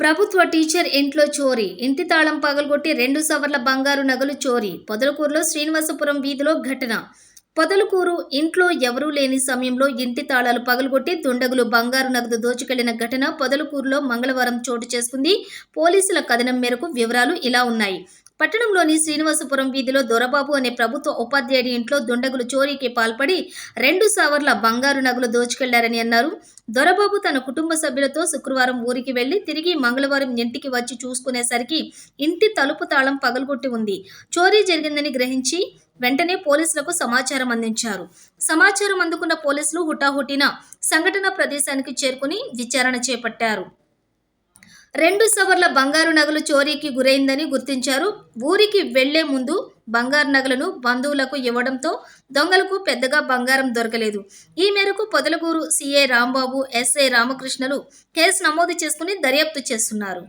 ప్రభుత్వ టీచర్ ఇంట్లో చోరీ. ఇంటి తాళం పగలగొట్టి రెండు సవర్ల బంగారు నగలు చోరీ. పొదలకూరులో శ్రీనివాసపురం వీధిలో ఘటన. పొదలకూరు ఇంట్లో ఎవరూ లేని సమయంలో ఇంటి తాళాలు పగలగొట్టి దుండగులు బంగారు నగదు దోచుకెళ్ళిన ఘటన పొదలకూరులో మంగళవారం చోటు చేసుకుంది. పోలీసుల కథనం మేరకు వివరాలు ఇలా ఉన్నాయి. పట్టణంలోని శ్రీనివాసపురం వీధిలో దొరబాబు అనే ప్రభుత్వ ఉపాధ్యాయుడి ఇంట్లో దుండగులు చోరీకి పాల్పడి రెండు సవర్ల బంగారు నగలు దోచుకెళ్ళారని అన్నారు. దొరబాబు తన కుటుంబ సభ్యులతో శుక్రవారం ఊరికి వెళ్ళి తిరిగి మంగళవారం ఇంటికి వచ్చి చూసుకునేసరికి ఇంటి తలుపు తాళం పగలగొట్టి ఉంది. చోరీ జరిగిందని గ్రహించి వెంటనే పోలీసులకు సమాచారం అందించారు. సమాచారం అందుకున్న పోలీసులు హుటాహుటిన సంఘటన ప్రదేశానికి చేరుకుని విచారణ చేపట్టారు. రెండు సవర్ల బంగారు నగలు చోరీకి గురైందని గుర్తించారు. ఊరికి వెళ్ళే ముందు బంగారు నగలను బంధువులకు ఇవ్వడంతో దొంగలకు పెద్దగా బంగారం దొరకలేదు. ఈ మేరకు పొదలగూరు సిఐ రాంబాబు ఎస్ఐ రామకృష్ణలు కేసు నమోదు చేసుకుని దర్యాప్తు చేస్తున్నారు.